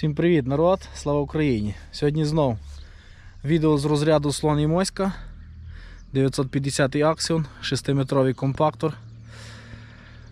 Всім привіт, народ! Слава Україні! Сьогодні знов відео з розряду слон і моська 950 аксіон, 6-метровий компактор.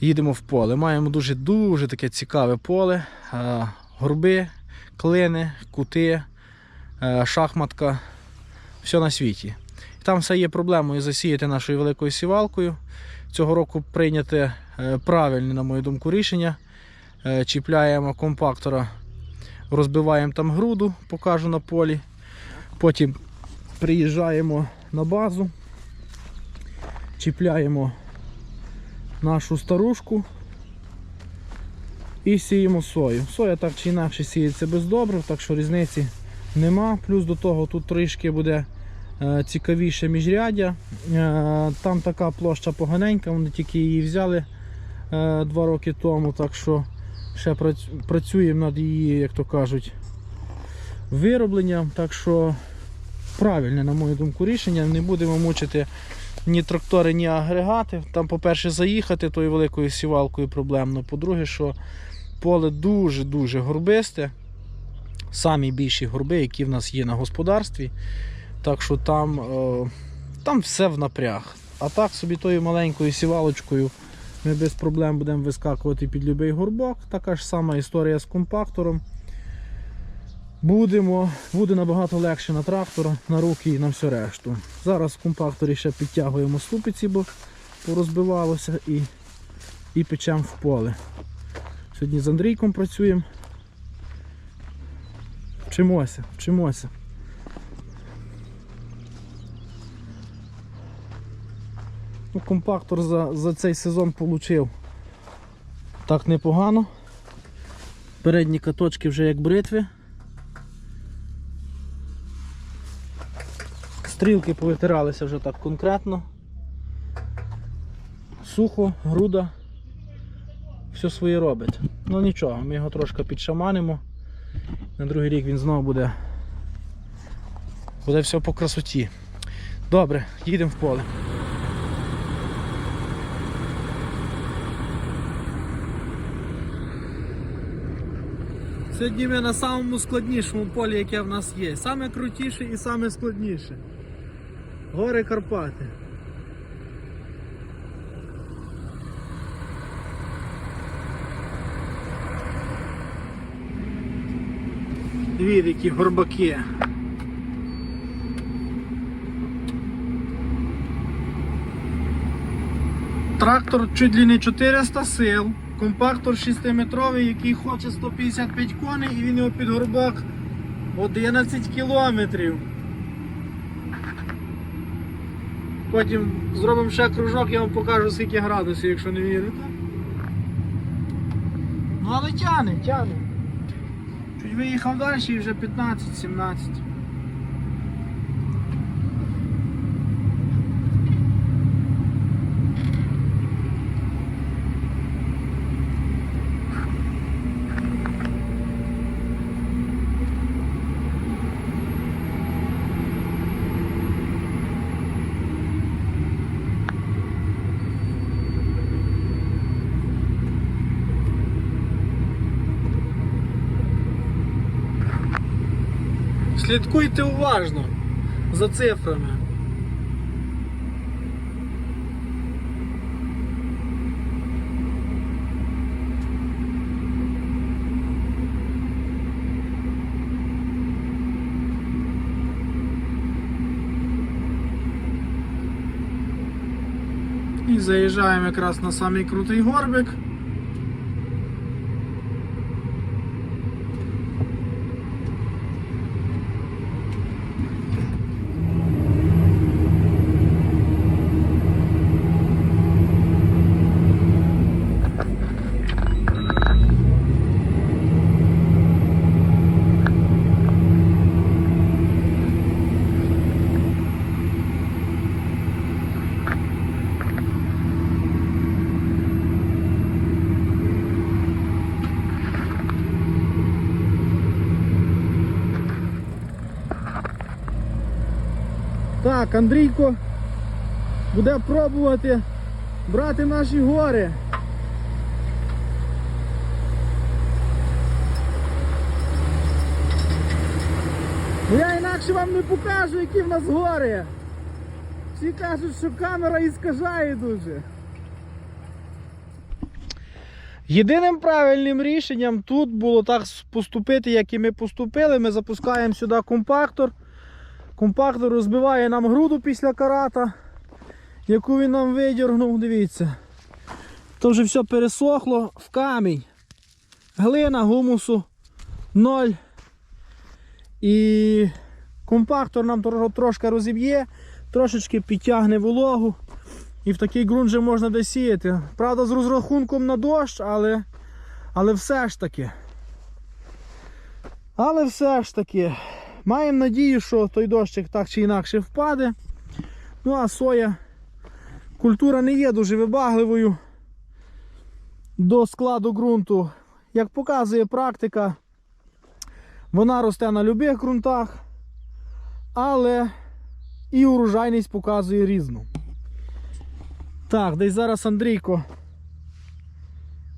Їдемо в поле. Маємо дуже-дуже таке цікаве поле. Е, Горби, клини, кути, е, шахматка. Все на світі. Там все є проблемою засіяти нашою великою сівалкою. Цього року прийняте е, правильне, на мою думку, рішення. Чіпляємо компактора розбиваємо там груду, покажу на полі. Потім приїжджаємо на базу, чіпляємо нашу старушку і сіємо сою. Соя так чи інакше сіється без добрив, так що різниці нема. Плюс до того тут трішки буде е, цікавіше міжряддя. Е, там така площа поганенька, вони тільки її взяли е, два роки тому, так що ще працюємо над її, як то кажуть, виробленням. Так що правильне, на мою думку, рішення. Не будемо мучити ні трактори, ні агрегати. Там, по-перше, заїхати тою великою сівалкою проблемно. По-друге, що поле дуже-дуже горбисте. Самі більші горби, які в нас є на господарстві. Так що там, е, там все в напряг. А так собі тою маленькою сівалочкою ми без проблем будемо вискакувати під будь-який горбок. Така ж сама історія з компактором. Будемо, буде набагато легше на трактор, на руки і на все решту. Зараз в компакторі ще підтягуємо ступиці, бо порозбивалося і, і печемо в поле. Сьогодні з Андрійком працюємо. Вчимося, вчимося. Ну, компактор за, за цей сезон отримав так непогано. Передні каточки вже як бритви. Стрілки повитиралися вже так конкретно. Сухо, груда, все своє робить. Ну нічого, ми його трошки підшаманимо. На другий рік він знову буде. Буде все по красоті. Добре, їдемо в поле. Сьогодні ми на самому складнішому полі, яке в нас є. Саме крутіше і саме складніше. Гори Карпати. Дві які горбаки. Трактор чуть ли не 400 сил. Компактор 6-метровий, який хоче 155 коней і він його під горбак 11 кілометрів. Потім зробимо ще кружок, я вам покажу скільки градусів, якщо не вірите. Ну але тяне, тяне. Чуть виїхав далі і вже 15-17. Слідкуйте уважно за цифрами. І заїжджаємо якраз на самий крутий горбик. Так, Андрійко буде пробувати брати наші гори. Я інакше вам не покажу, які в нас гори. Всі кажуть, що камера іскажає дуже. Єдиним правильним рішенням тут було так поступити, як і ми поступили. Ми запускаємо сюди компактор. Компактор розбиває нам груду після карата, яку він нам видіргнув. Дивіться. То вже все пересохло в камінь. Глина, гумусу, ноль. І компактор нам трошки розіб'є, трошечки підтягне вологу. І в такий ґрунт вже можна десь сіяти. Правда, з розрахунком на дощ, але, але все ж таки. Але все ж таки. Маємо надію, що той дощик так чи інакше впаде. Ну а соя, культура не є дуже вибагливою до складу ґрунту. Як показує практика, вона росте на будь-яких ґрунтах, але і урожайність показує різну. Так, десь зараз Андрійко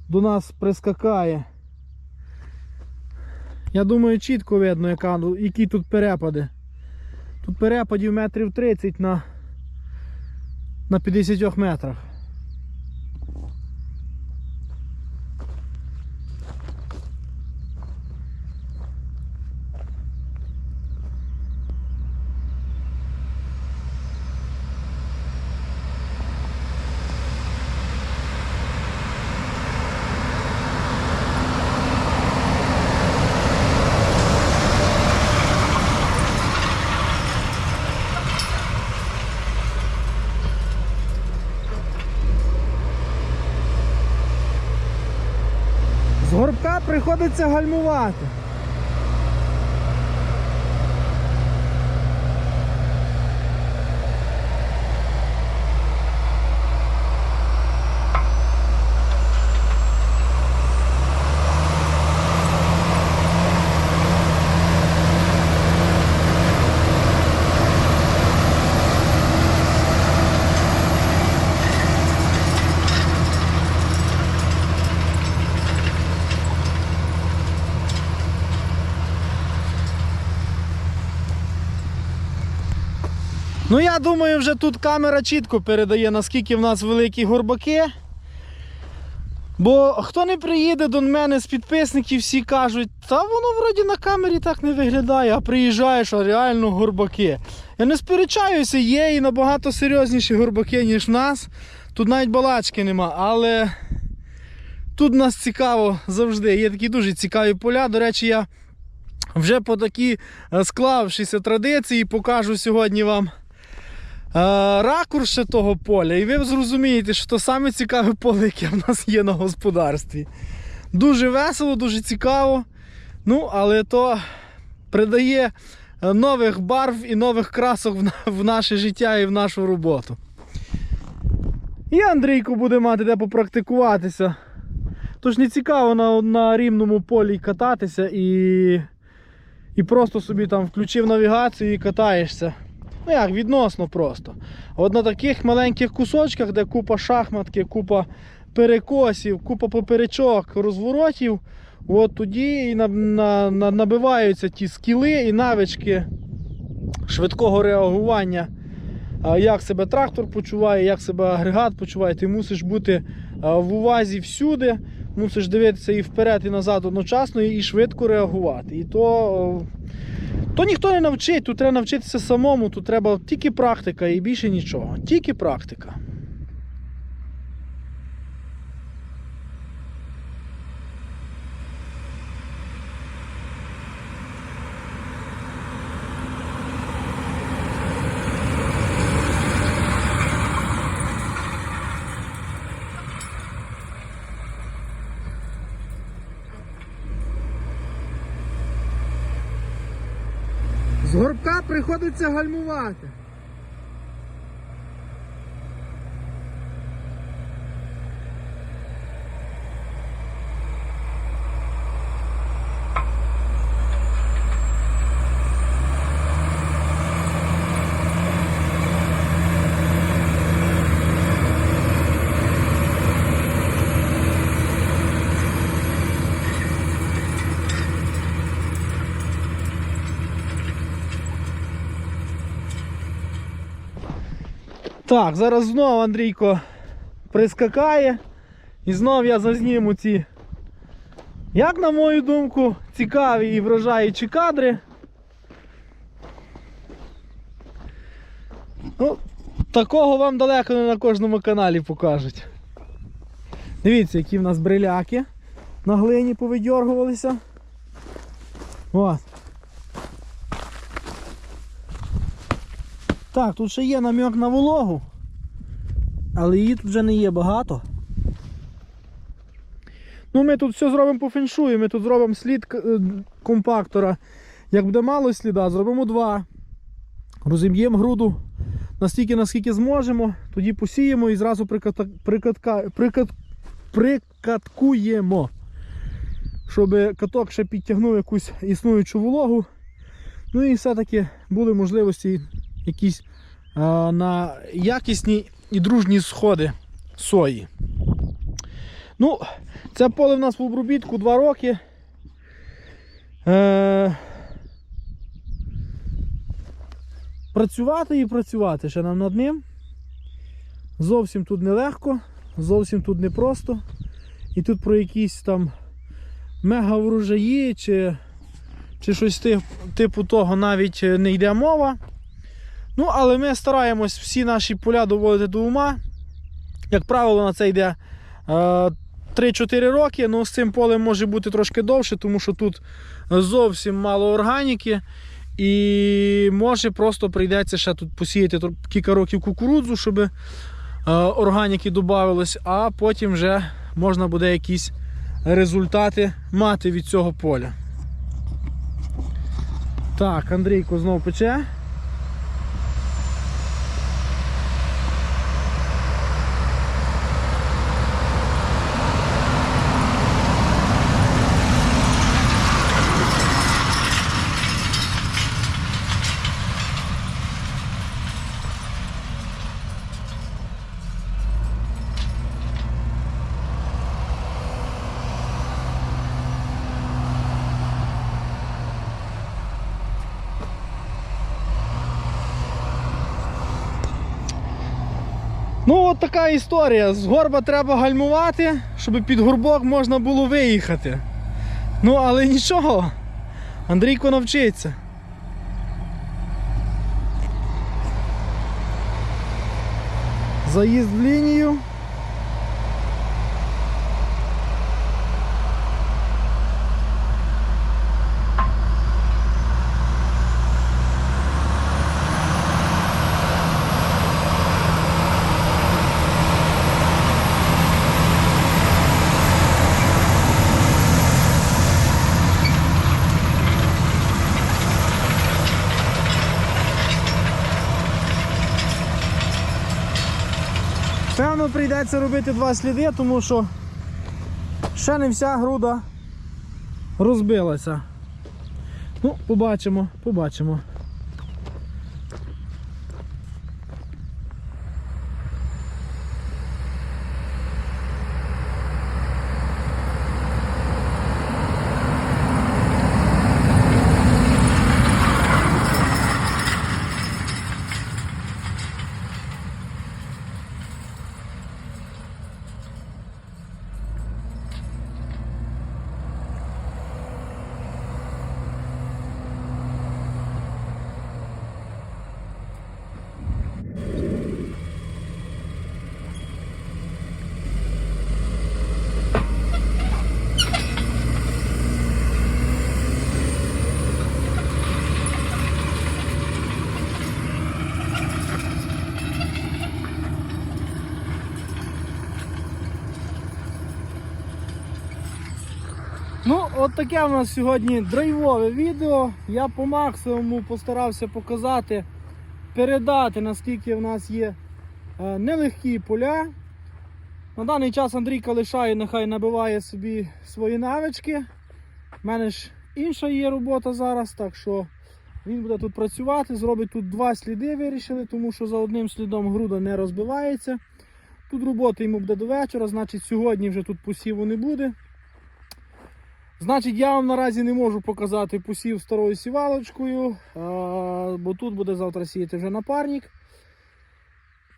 до нас прискакає. Я думаю, чітко видно, яка, які тут перепади. Тут перепадів метрів 30 на, на 50 метрах. З горбка приходиться гальмувати. Ну я думаю, вже тут камера чітко передає, наскільки в нас великі горбаки. Бо хто не приїде до мене з підписників, всі кажуть, та воно вроді на камері так не виглядає, а приїжджаєш, а реально горбаки. Я не сперечаюся, є і набагато серйозніші горбаки, ніж в нас. Тут навіть балачки нема, але тут нас цікаво завжди. Є такі дуже цікаві поля. До речі, я вже по такій е, склавшися традиції покажу сьогодні вам. Е, ракурс ще того поля, і ви зрозумієте, що то саме цікаве поле, яке в нас є на господарстві. Дуже весело, дуже цікаво. Ну, але то придає е, нових барв і нових красок в, наше життя і в нашу роботу. І Андрійко буде мати де попрактикуватися. Тож не цікаво на, на рівному полі кататися і, і просто собі там включив навігацію і катаєшся. Ну як, відносно просто. От на таких маленьких кусочках, де купа шахматки, купа перекосів, купа поперечок, розворотів, от тоді і на, на, на, набиваються ті скіли і навички швидкого реагування. Як себе трактор почуває, як себе агрегат почуває, ти мусиш бути в увазі всюди, мусиш дивитися і вперед, і назад одночасно, і швидко реагувати. І то то ніхто не навчить, тут треба навчитися самому, тут треба тільки практика і більше нічого. Тільки практика. З приходиться гальмувати. Так, зараз знову Андрійко прискакає. І знов я зазніму ці, як на мою думку, цікаві і вражаючі кадри. Ну, такого вам далеко не на кожному каналі покажуть. Дивіться, які в нас бриляки на глині повидьоргувалися. От. Так, тут ще є намек на вологу, але її тут вже не є багато. Ну, ми тут все зробимо по феншую, ми тут зробимо слід е, компактора. Як буде мало сліда, зробимо два. Розім'ємо груду настільки, наскільки зможемо, тоді посіємо і зразу прикатка, прикат, прикаткуємо. Щоб каток ще підтягнув якусь існуючу вологу. Ну і все-таки були можливості якісь а, на якісні і дружні сходи сої. Ну, це поле в нас в обробітку 2 роки. Е, працювати і працювати ще нам над ним. Зовсім тут нелегко, зовсім тут непросто. І тут про якісь там мега врожаї чи, чи щось типу того навіть е, не йде мова. Ну, але ми стараємось всі наші поля доводити до ума. Як правило, на це йде е, 3-4 роки. Ну, з цим полем може бути трошки довше, тому що тут зовсім мало органіки. І може просто прийдеться ще тут посіяти кілька років кукурудзу, щоб е, органіки додавалось, а потім вже можна буде якісь результати мати від цього поля. Так, Андрійко знов пече. Ну, от така історія. З горба треба гальмувати, щоб під горбок можна було виїхати. Ну, але нічого. Андрійко навчиться. Заїзд в лінію. Певно, прийдеться робити два сліди, тому що ще не вся груда розбилася. Ну, побачимо, побачимо. Ну, от таке у нас сьогодні драйвове відео. Я по максимуму постарався показати, передати, наскільки в нас є е, нелегкі поля. На даний час Андрійка лишає, нехай набиває собі свої навички. У мене ж інша є робота зараз, так що він буде тут працювати, зробить тут два сліди вирішили, тому що за одним слідом груда не розбивається. Тут роботи йому буде до вечора, значить сьогодні вже тут посіву не буде. Значить, я вам наразі не можу показати посів старою сівалочкою, бо тут буде завтра сіяти вже напарник.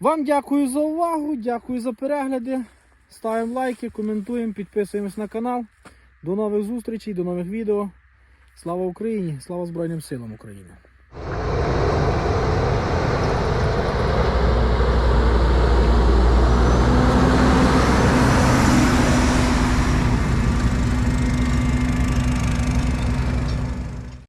Вам дякую за увагу, дякую за перегляди. Ставимо лайки, коментуємо, підписуємось на канал. До нових зустрічей, до нових відео. Слава Україні! Слава Збройним силам України!